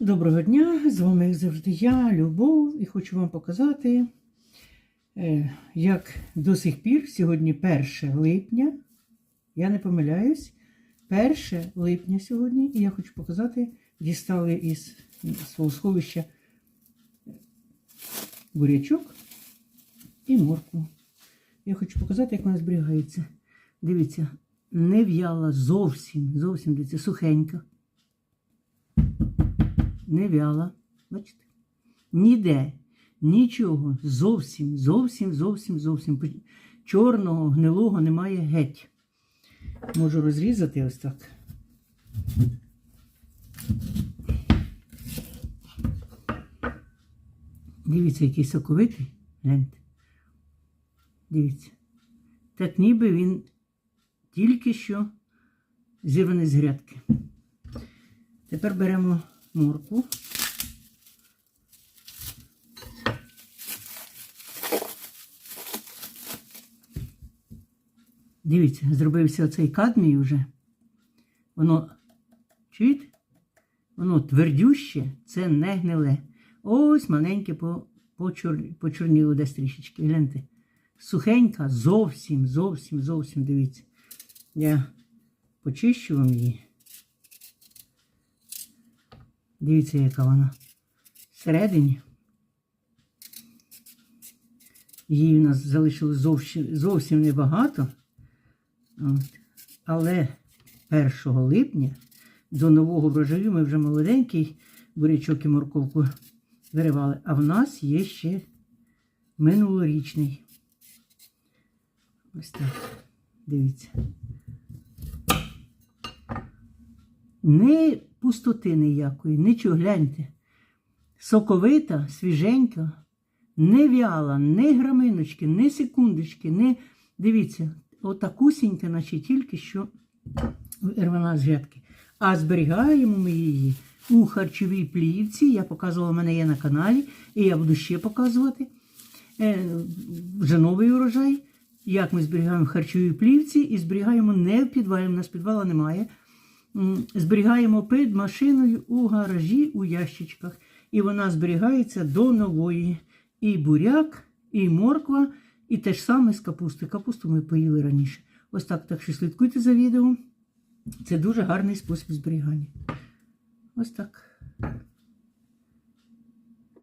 Доброго дня! З вами як завжди я, Любов, і хочу вам показати, е, як до сих пір, сьогодні 1 липня, я не помиляюсь, 1 липня сьогодні, і я хочу показати, дістали із свого сховища бурячок і моркву. Я хочу показати, як вона зберігається. Дивіться, не в'яла зовсім, зовсім дивіться, сухенька не вяла. Бачите? Ніде, нічого, зовсім, зовсім, зовсім, зовсім. Чорного, гнилого немає геть. Можу розрізати ось так. Дивіться, який соковитий. Гляньте. Дивіться. Так ніби він тільки що зірваний з грядки. Тепер беремо морку. Дивіться, зробився оцей кадмій вже. Воно, чуєте? Воно твердюще, це не гниле. Ось маленьке по, почор, почорніло десь трішечки. Гляньте. Сухенька, зовсім, зовсім, зовсім, дивіться. Я почищу вам її. Дивіться, яка вона. Всередині. Її у нас залишилось зовсім, зовсім небагато. От. Але 1 липня до нового врожаю ми вже молоденький бурячок і морковку виривали. А в нас є ще минулорічний. Ось так. Дивіться. Не пустоти ніякої, нічого, гляньте. Соковита, свіженька, не вяла, не граминочки, не секундочки, не. Дивіться, отакусінька, наче тільки що рвана з грядки. А зберігаємо ми її у харчовій плівці. Я показувала, в мене є на каналі, і я буду ще показувати. Е, вже новий урожай. Як ми зберігаємо в харчовій плівці і зберігаємо не в підвалі, у нас підвала немає зберігаємо під машиною у гаражі у ящичках. І вона зберігається до нової. І буряк, і морква, і те ж саме з капусти. Капусту ми поїли раніше. Ось так. Так що слідкуйте за відео. Це дуже гарний спосіб зберігання. Ось так.